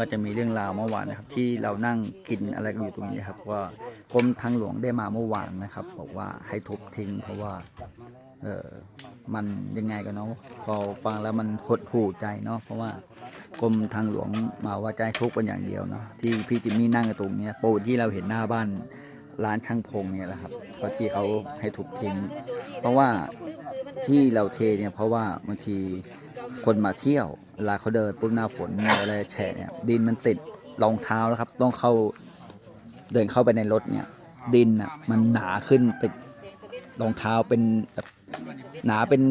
ก็จะมีเรื่องราวเมื่อวานนะครับที่เรานั่งกินอะไรกันอยู่ตรงนี้ครับว่ากรมทางหลวงได้มาเมื่อวานนะครับบอกว่าให้ทุบทิ้ง เพราะว่าเออมันยังไงกันเนาะพอฟังแล้วมันหดหู่ใจเนาะเพราะว่ากรมทางหลวงมาว่าให้ทุบกันอย่างเดียวเนาะที่พี่จิมมี่นั่งกันตรงนี้ยปูนที่เราเห็นหน้าบ้านร้านช่างพงเนี่ยแหละครับก็ที่เขาให้ทุบทิ้ง เพราะว่าที่เราเทเนี่ยเพราะว่าบางทีคนมาเที่ยว เวลาเขาเดินปุ๊บหน้าฝนอะไรแฉะเนี่ยดินมันติดรองเท้าแล้วครับ ต้องเข้าเดินเข้าไปในรถเนี่ย ดินอะมันหนาขึ้นติดรองเท้าเป็นแบบหนาเป็น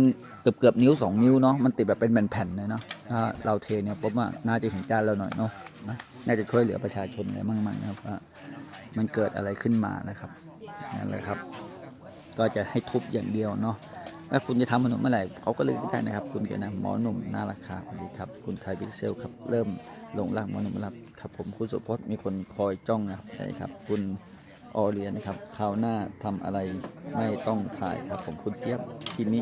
เกือบเกือบนิ้วสองนิ้วเนาะมันติดแบบเป็นแผ่นๆเลยเนาะถ้าเราเทเนี่ยผมว่าน่าจะเห็นใจเราหน่อยเนาะนะน่าจะช่วยเหลือประชาชนอะไรมั่งๆนะครับว่ามันเกิดอะไรขึ้นมานะครับนั่นแหละครับ ก็จะให้ทุบอย่างเดียวเนาะ ถ้าคุณจะทำขนมเมื่อไหร่เขาก็เลยได้นะครับ คุณเกียรตินะหมอหนุ่มน่าราคาสวัสดีครับ คุณไทยพิกเซลครับ เริ่มลงรักหมอหนุ่มรับครับ ผมคุณสุพจน์มีคนคอยจ้องนะครับใช่ครับ คุณออเรียนะครับคราวหน้าทำอะไรไม่ต้องถ่ายครับ ผมคุณเจี๊ยบกิมิ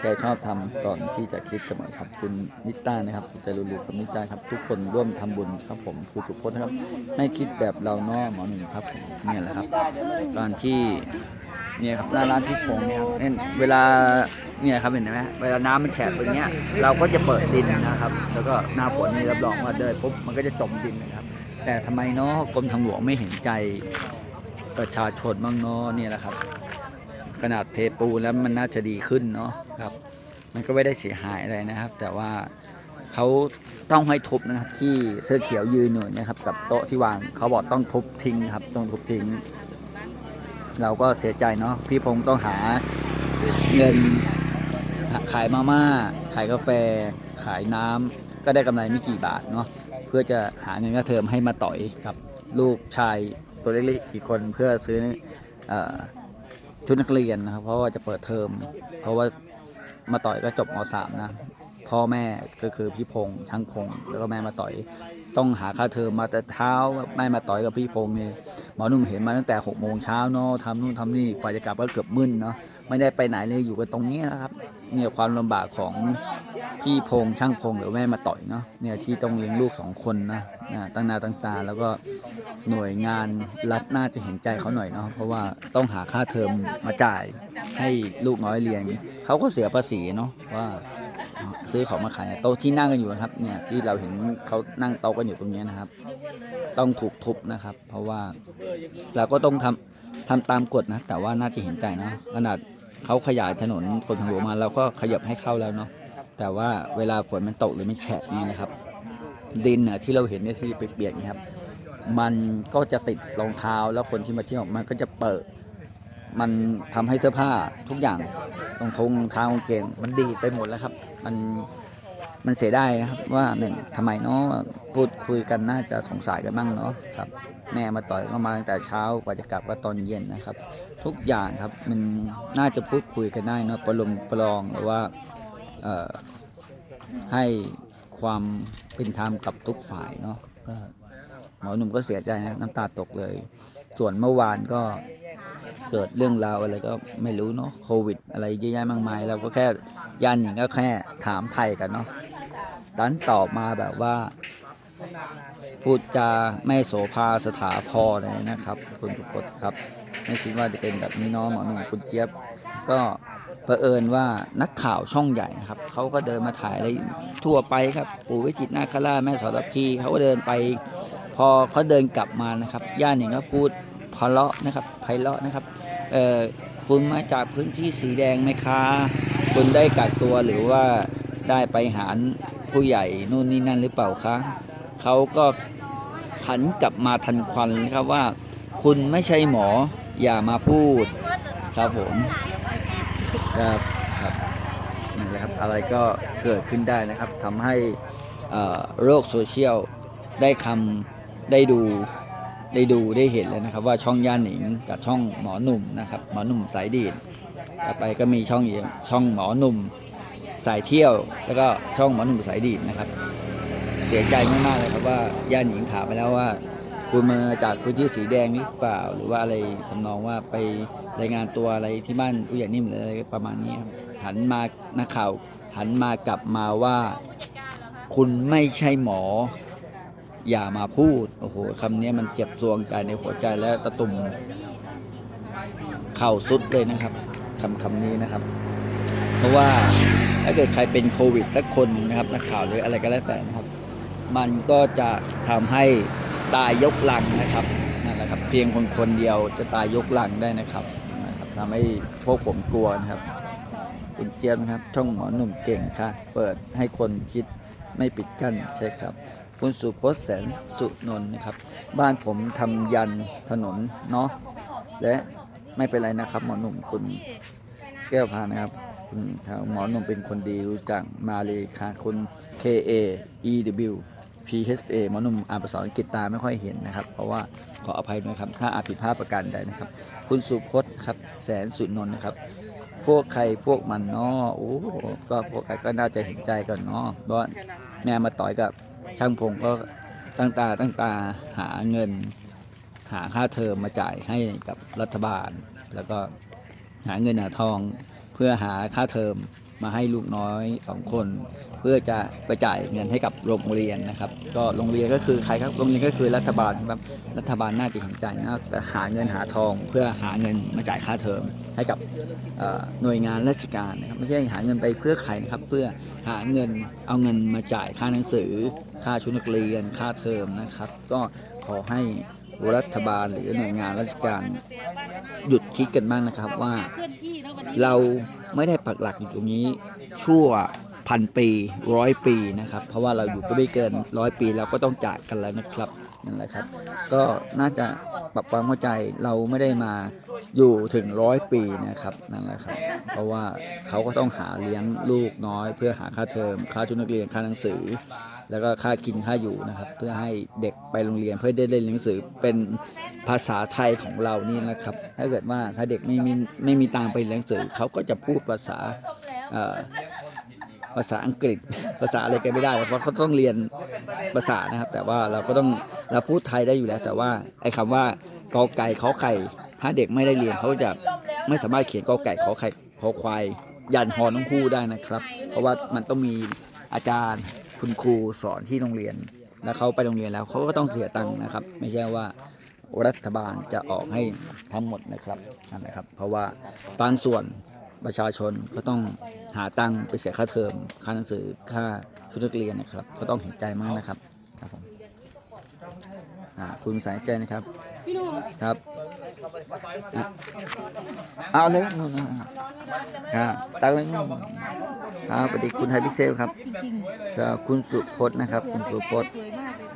แกชอบทำก่อนที่จะคิดเสมอครับคุณนิต้านะครับใจรูรูกับนิต้าครับ ทุกคนร่วมทำบุญครับผมคุณสุพจน์นะครับให้คิดแบบเราเนาะหมอหนุ่มครับ เนี่ยแหละครับ การที่ เนี่ยครับหน้าร้านพี่พงเนี่ยครับเนี่ยเวลาเนี่ยครับเห็นไหมเวลาน้ำมันแฉะตรงเนี้ย เราก็จะเปิดดินนะครับ แล้วก็หน้าฝนนี่รับรองว่าเดินปุ๊บมันก็จะจมดินนะครับ แต่ทำไมเนาะกรมทางหลวงไม่เห็นใจประชาชนบ้างเนาะเนี่ยแหละครับ ขนาดเทปูนแล้วมันน่าจะดีขึ้นเนาะครับ มันก็ไม่ได้เสียหายอะไรนะครับ แต่ว่าเขาต้องให้ทุบนะครับ ที่เสื้อเขียวยืนอยู่นะครับ กับโต๊ะที่วางเขาบอกต้องทุบทิ้งครับต้องทุบทิ้ง เราก็เสียใจเนาะพี่พงศ์ต้องหาเงินขายมาม่า ขายกาแฟ ขายน้ำก็ได้กำไรไม่กี่บาทเนาะเพื่อจะหาเงินค่าเทอมให้มาต่อยกับลูกชายตัวเล็กๆอีกคนเพื่อซื้ออชุดนักเรียนนะครับเพราะว่าจะเปิดเทอม เพราะว่ามาต่อยก็จบมสามนะพ่อแม่ก็คือพี่พงษ์ช่างพงษ์แล้วก็แม่มาต่อย ต้องหาค่าเทอมมาแต่เท้าแม่มาต่อยกับพี่พงษ์เนี่ยหมอนุ่มเห็นมาตั้งแต่หกโมงเช้าเนาะทำนู่นทำนี่กว่าจะกลับก็เกือบมึนเนาะไม่ได้ไปไหนเลยอยู่กันตรงนี้นะครับเนี่ยความลำบากของพี่พงษ์ช่างพงษ์หรือแม่มาต่อยเนาะเนี่ยที่ต้องเลี้ยงลูกสองคนนะนะตั้งนาตั้งตาแล้วก็หน่วยงานรัฐน่าจะเห็นใจเขาหน่อยเนาะเพราะว่าต้องหาค่าเทอมมาจ่ายให้ลูกน้อยเรียนเขาก็เสียภาษีเนาะว่า ซื้อของมาขายโต๊ะที่นั่งกันอยู่นะครับ เนี่ยที่เราเห็นเขานั่งโต๊ะกันอยู่ตรงนี้นะครับ ต้องถูกทุบนะครับ เพราะว่าเราก็ต้องทำทำตามกฎนะ แต่ว่าน่าจะเห็นใจนะขนาดเขาขยายถนนคนทางหลวงมาเราก็ขยับให้เข้าแล้วเนาะแต่ว่าเวลาฝนมันตกหรือมันแฉะนี่นะครับ ดินน่ะที่เราเห็นเนี่ยที่เปียกๆนี่ครับ มันก็จะติดรองเท้าแล้วคนที่มาเที่ยวมันก็จะเปิด มันทำให้เสื้อผ้าทุกอย่างรองทงรองเท้ากางเกงมันดีไปหมดแล้วครับ มันมันเสียไดายนะครับ ว่าหนึ่งทำไมเนาะพูดคุยกันน่าจะสงสัยกันบ้างเนาะครับ แม่มาต่อยก็มาตั้งแต่เช้ากว่าจะกลับก็ตอนเย็นนะครับ ทุกอย่างครับมันน่าจะพูดคุยกันได้เนาะประลมประลองหรือว่าให้ความเป็นธรรมกับทุกฝ่ายเนาะก็หมอหนุ่มก็เสียใจนะน้ำตาตกเลย ส่วนเมื่อวานก็ เกิดเรื่องราวอะไรก็ไม่รู้เนาะโควิด อะไรเยอะแยะมากมายเราก็แค่ยันอย่างก็แค่ถามไทยกันเนาะดันตอบมาแบบว่า พูดจาไม่โสภาสถาพรเลยนะครับ คุณสุพจน์ครับไม่คิดว่าจะเป็นแบบนี้เน้องหมอหนุ่มคุณเจี๊ยบก็เผอิญว่านักข่าวช่องใหญ่ครับเขาก็เดินมาถ่ายอะไรทั่วไปครับ ปู่วิจิตนาคราชแม่สรพีเขาก็เดินไป พอเขาเดินกลับมานะครับ ย่านหนึ่งก็พูด เพราะนะครับไพเราะนะครับเอ่อคุณมาจากพื้นที่สีแดงไหมคะ คุณได้กักตัวหรือว่าได้ไปหาผู้ใหญ่นู่นนี่นั่นหรือเปล่าคะเขาก็หันกลับมาทันควันนะครับว่า คุณไม่ใช่หมออย่ามาพูด ครับผมครับครับนี่แหละครับอะไรก็เกิดขึ้นได้นะครับทำให้โลกโซเชียลได้คำได้ดู ได้ดูได้เห็นเลยนะครับ ว่าช่องย่านหนิงกับช่องหมอหนุ่มนะครับ หมอหนุ่มสายดีดต่อไปก็มีช่องอีกช่องหมอหนุ่มสายเที่ยว แล้วก็ช่องหมอหนุ่มสายดีดนะครับ เสียใจมากๆเลยครับว่าย่านหนิงถามไปแล้วว่าคุณมาจากพื้นที่สีแดงหรือเปล่า หรือว่าอะไรทำนองว่าไปรายงานตัวอะไรที่บ้านผู้ใหญ่นิ่มหรืออะไรประมาณนี้ครับหันมานักข่าวหันมากลับมาว่า คุณไม่ใช่หมอ อย่ามาพูด โอ้โหคำนี้มันเจ็บสวงใจในหัวใจและตะตุ่มเข่าสุดเลยนะครับคำคำนี้นะครับ เพราะว่าถ้าเกิดใครเป็นโควิดสักคนนะครับนักข่าวหรืออะไรก็แล้วแต่นะครับ มันก็จะทำให้ตายยกหลังนะครับนั่นแหละครับ เพียงคนคนเดียวจะตายยกหลังได้นะครับนะครับทำให้พวกผมกลัวนะครับคุณเจี๊ยบนะครับ ช่องหมอหนุ่มเก่งค่ะ เปิดให้คนคิดไม่ปิดกั้นใช่ครับ คุณสุพจน์แสนสุนนท์นะครับ บ้านผมทำยันถนนเนาะและไม่เป็นไรนะครับ หมอหนุ่มคุณแก้วพานะครับคุณหมอหนุ่มเป็นคนดีรู้จักมาเลยค่ะคุณ K A E W P H A หมอหนุ่มอ่านภาษาอังกฤษตาไม่ค่อยเห็นนะครับ เพราะว่าขออภัยนะครับ ถ้าอาผิดพลาดประการใดนะครับ คุณสุพจน์ครับ แสนสุนนท์นะครับ พวกใครพวกมันเนาะโอ้ก็พวกใครก็น่าจะเห็นใจกันเนาะเพราะแม่มาต่อยกับ ช่างพงก็ตั้งตาตั้งตาหาเงิน หาค่าเทอมมาจ่ายให้กับรัฐบาล แล้วก็หาเงินหาทองเพื่อหาค่าเทอมมาให้ลูกน้อยสองคน เพื่อจะไปจ่ายเงินให้กับโรงเรียนนะครับ ก็โรงเรียนก็คือใครครับโรงเรียนก็คือรัฐบาลครับรัฐบาลน่าจะเห็นใจนะแต่หาเงินหาทอง เพื่อหาเงินมาจ่ายค่าเทอมให้กับหน่วยงานราชการนะครับไม่ใช่หาเงินไปเพื่อใครนะครับเพื่อหาเงินเอาเงินมาจ่ายค่าหนังสือ ค่าชุดนักเรียน ค่าเทอมนะครับ ก็ขอให้รัฐบาลหรือหน่วยงานราชการหยุดคิดกันบ้างนะครับว่าเราไม่ได้ปักหลักอยู่ตรงนี้ชั่วพันปีร้อยปีนะครับ เพราะว่าเราอยู่ก็ไม่เกินร้อยปีเราก็ต้องจากกันแล้วนะครับนั่นแหละครับ ก็น่าจะปรับความเข้าใจเราไม่ได้มาอยู่ถึงร้อยปีนะครับนั่นแหละครับ เพราะว่าเขาก็ต้องหาเลี้ยงลูกน้อย เพื่อหาค่าเทอมค่าชุดนักเรียนค่าหนังสือ แล้วก็ค่ากินค่าอยู่นะครับ เพื่อให้เด็กไปโรงเรียนเพื่อได้เรียนหนังสือเป็นภาษาไทยของเรานี่นะครับ ถ้าเกิดว่าถ้าเด็กไม่มีไม่มีตังไปเรียนหนังสือเขาก็จะพูดภาษาภาษาอังกฤษภาษาอะไรกันไม่ได้เพราะเขาต้องเรียนภาษานะครับ แต่ว่าเราก็ต้องเราพูดไทยได้อยู่แล้ว แต่ว่าไอ้คำว่ากอไก่ขอไข่ ถ้าเด็กไม่ได้เรียนเขาจะไม่สามารถเขียนกอไก่ขอไข่ขอควายยันฮอน้องคู่ได้นะครับ เพราะว่ามันต้องมีอาจารย์ คุณครูสอนที่โรงเรียน แล้วเขาไปโรงเรียนแล้วเขาก็ต้องเสียตังค์นะครับ ไม่ใช่ว่ารัฐบาลจะออกให้ทั้งหมดนะครับนั่นนะครับ เพราะว่าบางส่วนประชาชนก็ต้องหาตังค์ไปเสียค่าเทอมค่าหนังสือค่าชุดนักเรียนนะครับ ก็ต้องเห็นใจมากนะครับครับผมอ่าคุณสายใจนะครับพี่หนุ่มครับอะ เอาเลยครับตักเลยครับสวัสดีคุณไทยพิกเซลครับก็คุณสุพจน์นะครับ คุณสุพจน์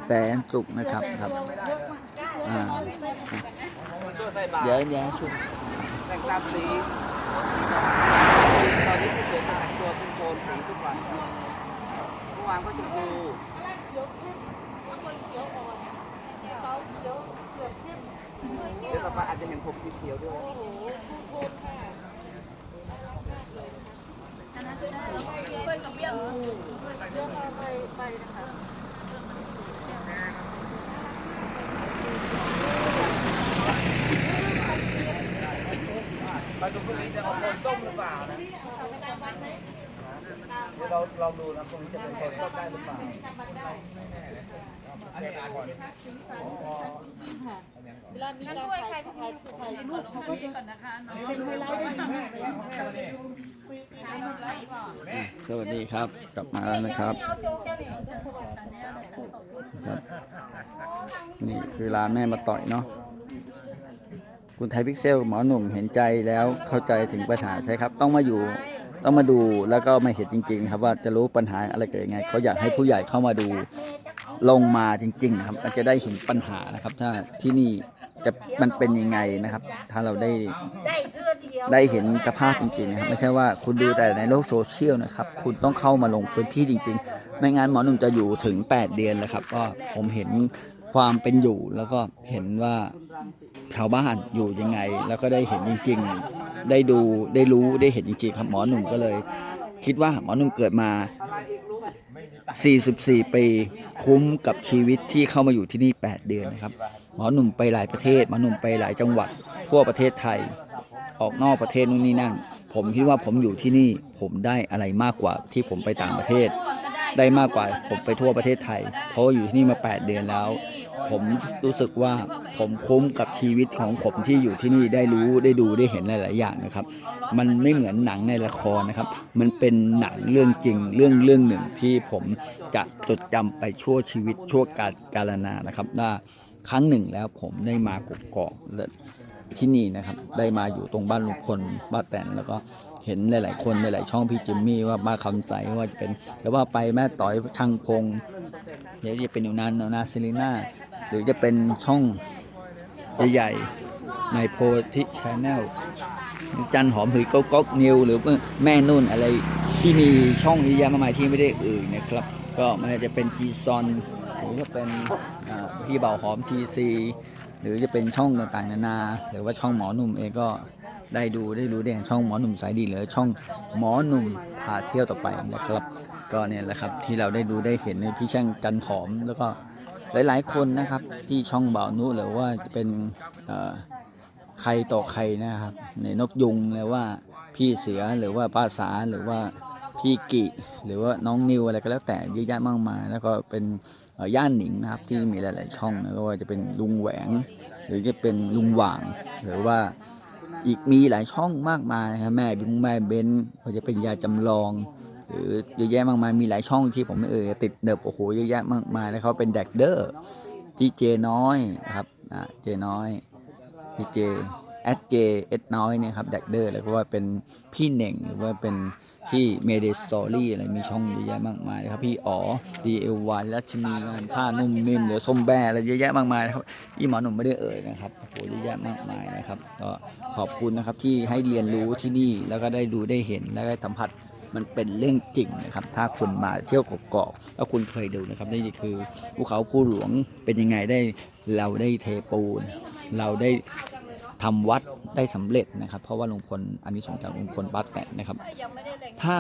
แสนสุขนะครับครับเดี๋ยวเดี๋ยวช่วยแต่งตามสีตอนนี้ผู้ป่วยจะแต่งตัวเป็นโทนสีทุกวันเมื่อวานก็ชมพูเขียวเข้มบางคนเขียวอ่อนเขาเขียวเกือบเข้ม เดี๋ยวต่อไปอาจจะเห็นผมสีเขียวด้วยโอ้โหผู้โทนค่ะไปกับเบี้ยเสื้อผ้าไปไปนะคะไปตรงนี้จะออกโทนส้มหรือเปล่านะเดี๋ยวเราลองดูนะตรงนี้จะเป็นโทนส้มได้หรือเปล่าเวลามีการถ่ายถ่ายถ่ายรูปเขาก็จะเป็นไฮไลท์ด้ดีมากเลยสวัสดีครับ กลับมาแล้วนะครับครับ นี่คือร้านแม่มาต่อยเนาะคุณไทยพิกเซลหมอหนุ่มเห็นใจแล้วเข้าใจถึงปัญหาใช่ครับ ต้องมาอยู่ต้องมาดูแล้วก็มาเห็นจริง ๆ ครับว่าจะรู้ปัญหาอะไรเกิดยังไงเขาอยากให้ผู้ใหญ่เข้ามาดูลงมาจริง ๆ ครับมันจะได้เห็นปัญหานะครับ ถ้าที่นี่ จะมันเป็นยังไงนะครับ ถ้าเราได้ได้เห็นสภาพจริงๆนะครับ ไม่ใช่ว่าคุณดูแต่ในโลกโซเชียลนะครับ คุณต้องเข้ามาลงพื้นที่จริง ๆ ไม่งั้นหมอหนุ่มจะอยู่ถึง 8 เดือนแล้วครับ ก็ผมเห็นความเป็นอยู่แล้วก็เห็นว่าชาวบ้านอยู่ยังไง แล้วก็ได้เห็นจริง ๆ ได้ดูได้รู้ได้เห็นจริงๆครับหมอหนุ่มก็เลย คิดว่าหมอหนุ่มเกิดมา 44 ปี คุ้มกับชีวิตที่เข้ามาอยู่ที่นี่ 8 เดือนนะครับ หมอหนุ่มไปหลายประเทศ หมอหนุ่มไปหลายจังหวัดทั่วประเทศไทย ออกนอกประเทศนู่นนี่นั่น ผมคิดว่าผมอยู่ที่นี่ผมได้อะไรมากกว่าที่ผมไปต่างประเทศ ได้มากกว่าผมไปทั่วประเทศไทย เพราะอยู่ที่นี่มา 8 เดือนแล้ว ผมรู้สึกว่าผมคุ้มกับชีวิตของผมที่อยู่ที่นี่ได้รู้ได้ดูได้เห็นหลาย ๆ อย่างนะครับ มันไม่เหมือนหนังในละครนะครับ มันเป็นหนังเรื่องจริงเรื่องเรื่องหนึ่งที่ผมจะจดจำไปชั่วชีวิตชั่วกาลกาลนานะครับว่าครั้งหนึ่งแล้วผมได้มากกอกและที่นี่นะครับ ได้มาอยู่ตรงบ้านลุงพลบ้านแตนแล้วก็เห็นหลาย ๆ คนหลาย ๆ ช่องพี่จิมมี่ว่าบ้าคำใสว่าจะเป็น แล้วว่าไปแม่ต่อยช่างพงเดี๋ยวจะเป็นอยู่นานนาซิลิน่า หรือจะเป็นช่องใหญ่ๆในโพธิชาแนลจันหอมหือก็ก๊อกนิวหรือแม่นุ่นอะไรที่มีช่องเยอะแยะมากมายที่ไม่ได้เอ่ยนะครับ ก็มันอาจจะเป็นจีซอนหรือจะเป็นพี่เบาหอมทีซีหรือจะเป็นช่องต่างๆนานา หรือว่าช่องหมอหนุ่มเองก็ได้ดูได้รู้ได้เห็นช่องหมอหนุ่มสายดีหรือช่องหมอหนุ่มพาเที่ยวต่อไปนะครับ ก็เนี่ยแหละครับที่เราได้ดูได้เห็นในพี่ช่างกันหอมแล้วก็ หลาย ๆ คนนะครับที่ช่องเบานุหรือว่าจะเป็นใครต่อใครนะครับ ในนกยุงหรือว่าพี่เสือหรือว่าป้าสาหรือว่าพี่กิหรือว่าน้องนิวอะไรก็แล้วแต่เยอะแยะมากมาย แล้วก็เป็นย่านหนิงนะครับที่มีหลาย ๆ ช่องนะว่าจะเป็นลุงแหวง หรือจะเป็นลุงหว่าง หรือว่าอีกมีหลายช่องมากมายนะครับแม่บิงแม่เบนว่าจะเป็นยาจำลอง หรือเยอะแยะมากมายมีหลายช่องที่ผมไม่เอ่ยติดเดิบโอ้โหเยอะแยะมากมายแล้วเขาเป็นแดกเดอร์จีเจน้อยครับอ่าเจน้อยพีเจแอดเจเอดน้อยเนี่ยครับแดกเดอร์แล้วก็ว่าเป็นพี่เหน่งหรือว่าเป็นพี่เมเดสตอรี่อะไรมีช่องเยอะแยะมากมายครับพี่อ๋อดีเอลวายรัชมีงานผ้านุ่มนิ่มหรือส้มแบอะไรเยอะแยะมากมายครับพี่หมอหนุ่มไม่ได้เอ่ยนะครับโอ้โหเยอะแยะมากมายนะครับก็ขอบคุณนะครับที่ให้เรียนรู้ที่นี่แล้วก็ได้ดูได้เห็นแล้วก็สัมผัส มันเป็นเรื่องจริงนะครับ ถ้าคุณมาเที่ยวกกอกถ้าคุณเคยดูนะครับนี่คือภูเขาภูหลวงเป็นยังไงได้เราได้เทปูน เราได้ทำวัดได้สำเร็จนะครับ เพราะว่าลุงพลอันนี้สงส์จากลุงพลป้าแตนนะครับ ถ้า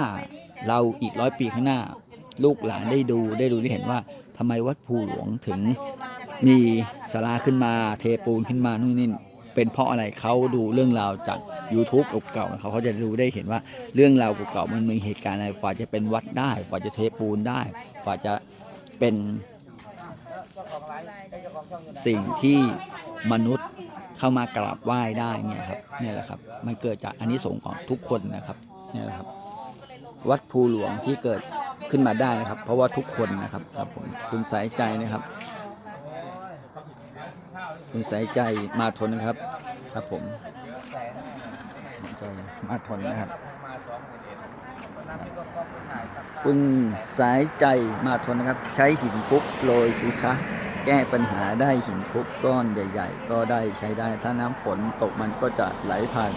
เราอีกร้อยปีข้างหน้า ลูกหลานได้ดูได้ดูได้เห็นว่าทำไมวัดภูหลวงถึงมีศาลาขึ้นมา เทปูนขึ้นมานู่นนี่ เป็นเพราะอะไรเขาดูเรื่องราวจาก YouTube เก่าๆเขาเขาจะดูได้เห็นว่าเรื่องราวเก่าๆมันมีเหตุการณ์อะไรกว่าจะเป็นวัดได้กว่าจะเทปูนได้กว่าจะเป็นสิ่งที่มนุษย์เข้ามากราบไหว้ได้เนี่ยครับนี่แหละครับ มันเกิดจากอานิสงส์ของทุกคนนะครับนี่แหละครับ วัดภูหลวงที่เกิดขึ้นมาได้นะครับ เพราะว่าทุกคนนะครับครับผมคุณสายใจนะครับ คุณสายใจมาทนนะครับ ครับผมใจมาทนนะครับ คุณสายใจมาทนนะครับ ใช้หินปุ๊บโรยสิคะแก้ปัญหาได้หินปุ๊บก้อนใหญ่ ๆ ก็ได้ใช้ได้ ถ้าน้ำฝนตกมันก็จะไหลผ่าน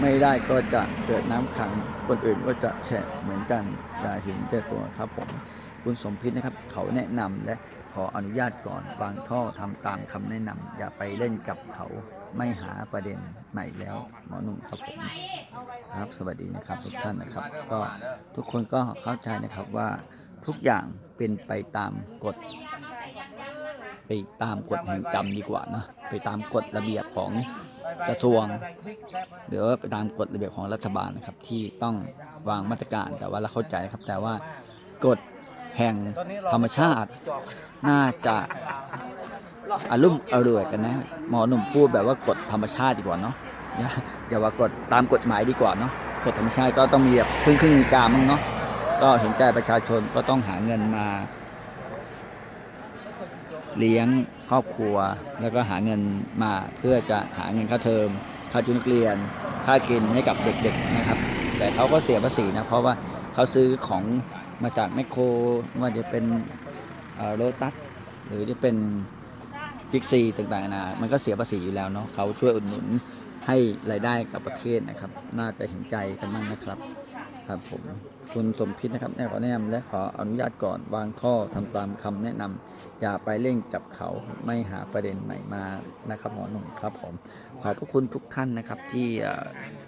ไม่ได้ก็จะเกิดน้ำขังคนอื่นก็จะแฉะเหมือนกันอย่าเห็นแก่ตัวครับผม คุณสมพิษนะครับ เขาแนะนำและขออนุญาตก่อนวางท่อทำตามคำแนะนำอย่าไปเล่นกับเขาไม่หาประเด็นใหม่แล้ว หมอหนุ่มครับผมครับสวัสดีนะครับทุกท่านนะครับ ก็ทุกคนก็เข้าใจนะครับว่าทุกอย่างเป็นไปตามกฎ ไปตามกฎแห่งกรรมดีกว่านะไปตามกฎระเบียบของกระทรวงหรือว่าไปตามกฎระเบียบของรัฐบาลนะครับที่ต้องวางมาตรการแต่ว่าเราเข้าใจครับแต่ว่ากฎ แห่งธรรมชาติ น่าจะอารมณ์อร่วยกันนะหมอหนุ่มพูดแบบว่ากฎธรรมชาติดีกว่าเนาะอย่าอย่าว่ากฎตามกฎหมายดีกว่าเนาะกฎธรรมชาติก็ต้องมีแบบครึ่งครึ่งๆกลางๆมั้งเนาะก็เห็นใจประชาชนก็ต้องหาเงินมา เลี้ยงครอบครัว แล้วก็หาเงินมาเพื่อจะหาเงินค่าเทอมค่าชุดนักเรียน ค่ากินให้กับเด็กๆนะครับ แต่เขาก็เสียภาษีนะเพราะว่าเขาซื้อของ มาจากแมคโครว่าจะเป็นโรตัสหรือจะเป็นบิ๊กซีต่างๆนานามันก็เสียภาษีอยู่แล้วเนาะเขาช่วยอุดหนุนให้รายได้กับประเทศนะครับ น่าจะเห็นใจกันบ้างนะครับครับผมคุณสมพิษนะครับแนะขอแนะนำและขออนุญาตก่อนวางท่อทำตามคำแนะนำอย่าไปเล่นกับเขาไม่หาประเด็นใหม่มานะครับหมอหนุ่มครับผมขอบพระคุณทุกท่านนะครับที่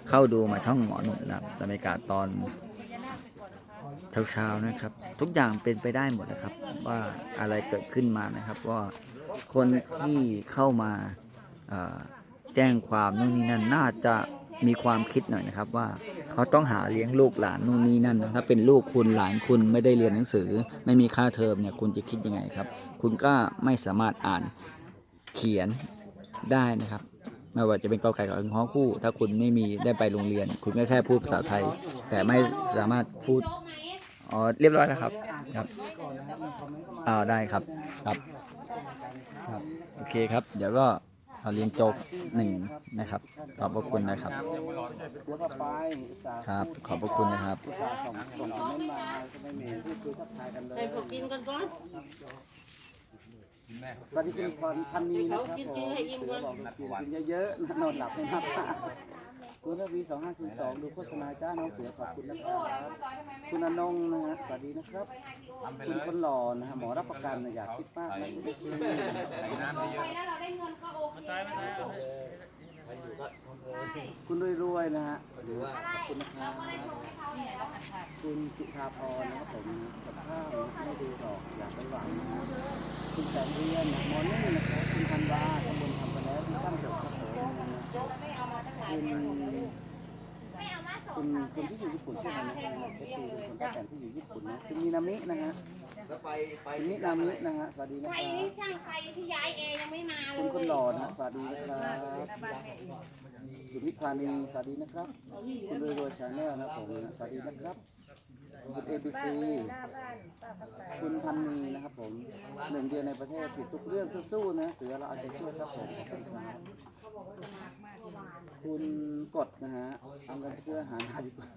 เข้าดูมาช่องหมอหนุ่มนะบรรยากาศตอน เช้าๆนะครับ ทุกอย่างเป็นไปได้หมดนะครับ ว่าอะไรเกิดขึ้นมานะครับ ว่าคนที่เข้ามาแจ้งความนู่นนี่นั่นน่าจะมีความคิดหน่อยนะครับ ว่าเขาต้องหาเลี้ยงลูกหลานนู่นนี่นั่นนะถ้าเป็นลูกคุณหลานคุณไม่ได้เรียนหนังสือ ไม่มีค่าเทอมเนี่ยคุณจะคิดยังไงครับ คุณก็ไม่สามารถอ่านเขียนได้นะครับไม่ว่าจะเป็นกอไก่กับงอคู่ ถ้าคุณไม่มีได้ไปโรงเรียน คุณก็แค่พูดภาษาไทย แต่ไม่สามารถพูด อ๋อเรียบร้อยแล้วครับครับอ่าได้ครับครับครับโอเคครับ เดี๋ยวก็เอาเรียนโจกหนึ่งนะครับขอบพระคุณนะครับเสือผ้าไปสาครับ ขอบพระคุณนะครับอุตส่าห์ส่งส่งคอมเมนต์มาจะไม่มีพูดคุยทักทายกันเลยไปฝึกกินกันก่อนสวัสดีคุณพรพันนีนะครับผมกินกินให้อิ่มก่อนบอกกินกินเยอะๆนะนอนหลับให้มาก คุณระวีสองห้าศูนย์สองดูโฆษณาจ้าน้องเสือขอบคุณนะครับคุณอนงนะฮะสวัสดีนะครับคุณคนหล่อนะฮะหมอรับประกันนะอยากคิดมากนะไม่คิดคุณรวยๆนะฮะหรือว่าขอบคุณนะครับคุณจุธาพรนะครับผมกับข้าวนะไม่ดูหรอกอย่าไปหวังนะฮะคุณแสงเรียนนะมอนี่นะครับคุณธันวาตำบลทำไปแล้วคุณตั้งจบครับผมนะฮะคุณ คุณคุณที่อยู่ญี่ปุ่นใช่ไหมนะครับเอฟซีคุณป้าแตนที่อยู่ญี่ปุ่นนะคุณมีนามินะฮะคุณมินามินะฮะสวัสดีนะครับนี่ช่างไฟที่ย้ายแอยังไม่มาเลคุณยคนหล่อนะสวัสดีนะครับคุณวิพานีสวัสดีนะครับคุณรวยรวยชาแนลนะผมนะสวัสดีนะครับคุณเอบีซีคุณพันนีนะครับผมหนึ่งเดียวในประเทศผิดทุกเรื่องสู้ๆนะเสือเราเอาใจช่วยครับผมขอบคุณครับ คุณกดนะฮะเอาเงินไปซื้ออาหารมาดีกว่า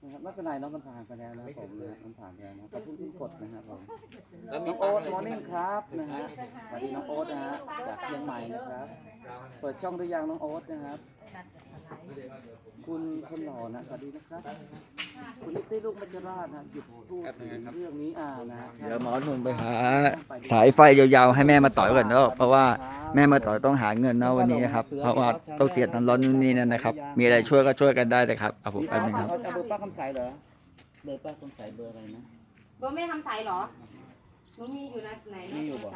นะครับไม่เป็นไรเน้องมันผ่านไปแล้วนะครับผมนะมันผ่านไปแล้วนะขอบคุณคุณกดนะครับผมน้องโอ๊ตมอร์นิ่งครับนะฮะสวัสดีน้องโอ๊ตนะฮะจากเชียงใหม่นะครับ เปิดช่องหรือยังน้องโอ๊ตนะครับ คุณคนหล่อนะสวัสดีนะครับคุณนิตตี้ลูกมัจจราชนะหยุดพูดถึงเรื่องนี้อ่านะฮะเดี๋ยวหมอหนุ่มไปหา สายไฟยาวๆให้แม่มาต่อยก่อนเนอะเพราะว่าแม่มาต่อยต้องหาเงินนะวันนี้นะครับ เพราะว่าต้องเสียน้ำร้อนนู่นนี่นั่นนะครับ มีอะไรช่วยก็ช่วยกันได้เลยครับเอาผมพี่แป๊บป้านึงครับเขาจะเบอร์ป้าคำใสเหรอเบอร์ป้าคำใสเบอร์อะไรนะเบอร์แม่ทำใสเหรอหนูมีอยู่นะไหนมีอยู่บ่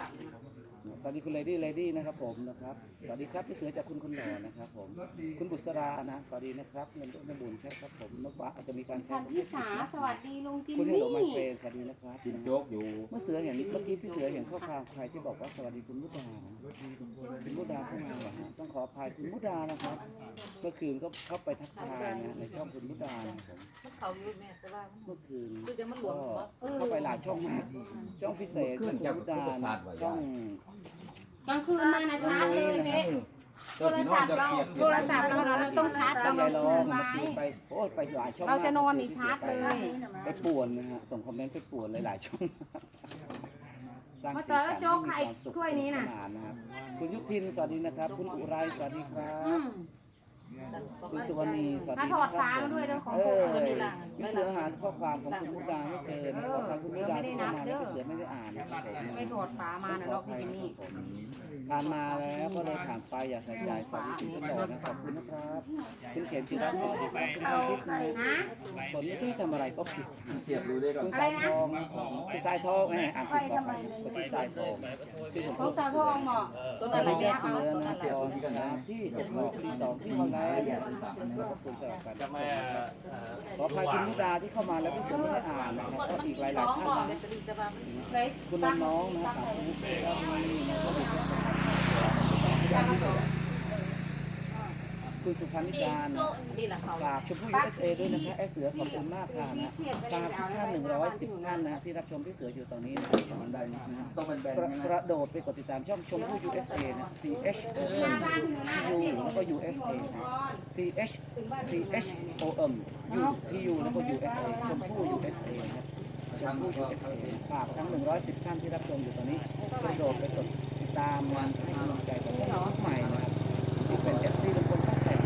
สวัสดีคุณเลดี้เลดี้นะครับผมนะครับสวัสดีครับพี่เสือจากคุณคนหล่อนะครับผมคุณบุษรานะสวัสดีนะครับเงินต้นบุญใช่ครับผมนกฟ้าอาจจะมีการใช้พันธิสาสวัสดีลุงจิมคุณให้มี่โลมาเฟรนสวัสดีนะครับกินโจ๊กอยู่เมื่อเสือเห็นเมื่อกี้พี่เสือเห็นข้อความใครที่บอกว่าสวัสดีคุณมุดานะคุณมุดาเข้ามาเหรอฮะต้องขออภัยคุณมุดานะครับเมื่อคืนก็เข้าไปทักทายนะในช่องคุณมุดานะครับเขาอยู่แม่แต่ว่าเมื่อคืนคือจะมันหลวก็มวะเข้าไปหลายช่องมากช่องพิเศษช่องคุณมุดานะช่อง กลางคืนมานะชาร์จเลยเป๊ะโทรศัพท์เราโทรศัพท์เราเราต้องชาร์จช่ตอองนกยาลายงล้อคืนเมื่อไว้คืนไปโอ้ยไปหลายช่องเราจะนอนมกนี่ชาร์จเลยไปป่วนนะฮะส่งคอมเมนต์ไปป่วนหลายๆช่องสร้างมาสีต่อสัแล้วนโจ๊กให้ไข่มีความสุขถ้วยนี้น่ะสานะครับคุณยุพินสวัสดีนะครับ คุณอุไรสวัสดีครัอืบม คุณสุวรรณีสวัสมาดีถคอรับดฟ้ามาด้วยเรื่องของเอพวกอคนนี่ล่ะพี่เสือหาข้อความของคุณมุกดาไม่เจอนะขอทางคุณมุกดาที่เข้ามาแล้วพี่เสือไม่ได้อ่านนะครับผมไม่ถอดฟ้ามานะเนาะพี่จิมมี่ ผ่านมาแล้วก็เลยผ่านไปอย่าใส่ใจสวัสดีคุณต่อนะขอบคุณนะครับคุณเข็มจิรัตน์สวัสดีครับคุณอาทิตย์นคนไม่ใช่ทำอะไรก็ผิดเสียบดูได้ก่อนคุณสายทองคุณสายทองไงอ่านผิดต่อไปคุณที่สายทองที่ผมของตาทองเหมาะตัวนั้นที่แม่เสือาอตัวนะนั้นะที่นะที่ตกหลอที่สองที่มาแล้วขอบคุณสำหรับการขออภัยคุณมุดาที่เข้ามาแล้วพี่สือไม่ได้อ่านนะครับอีกหลายๆท่านนะคุณน้องนะสามทุกแล้วมี คุณสุพันธิการนะนี่แหละเขาฝากชมพู่ USA ด้วยนะคะไอเสือขอบคุณมากค่ะนะฝากทุกท่าน110ท่านนะที่รับชมพี่เสืออยู่ตอนนี้นะครับของใดนะต้องเป็นแบนกระกระโดดไปกดติดตามช่องชมพู่ USA นะ C H O M U แล้วก็ USA นะ C H C H O M U P U แล้วก็ USA ชมพู่ USA นะชมพู่ USA ฝากทั้ง110ท่านที่รับชมอยู่ตอนนี้กระโดดไปกด ตามวันให้กำลังใจกับใหม่นะครับที่เป็นเอฟซีเป็นคนตั้งใจใ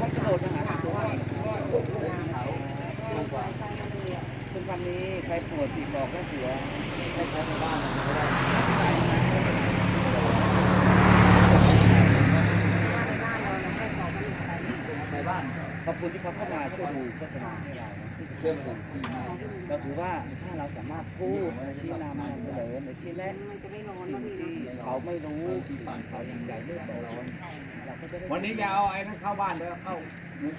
ห้กระโดดมาหาพี่เสือหน่อยนะครับคุณวันนี้ใครปวดติดบอกแค่เสือ ให้ใช้ในบ้านก็ได้ ในบ้านขอมาช่วยดูโฆษณาให้เรานเราถือว่าถ้าเราสามารถพูดชี้นำนำเสนอหรือชี้แนะสิ่งที่เขาไม่รู้เขายังใหญ่ไม่โตเราก็จะได้วันนี้จะเอาไอ้นั่นเข้าบ้านแล้วเข้ามุก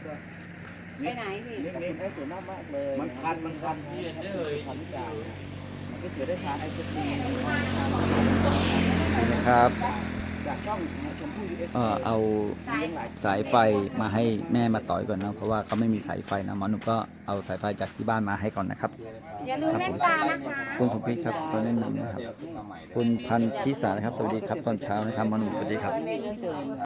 ไปไหนพี่ขอบคุณไอ้ส่วนมากมากเลยมันคันมันคันทำทุกอย่างก็เสียได้ทานไอศครีมนะครับ จากช่องชมพู่ USA เอ่อเอาเลี้ยงหลายสายไฟมาให้แม่มาต่อยก่อนนะเพราะว่าเขาไม่มีสายไฟนะหมอหนุ่มก็เอาสายไฟจากที่บ้านมาให้ก่อนนะครับ อย่าลืมแม่ตานะคะคุณสมพิษครับตอนนี้หนึ่งนะครับ คุณพันธิสานะครับสวัสดีครับตอนเช้านะครับหมอหนุ่มสวัสดีครับ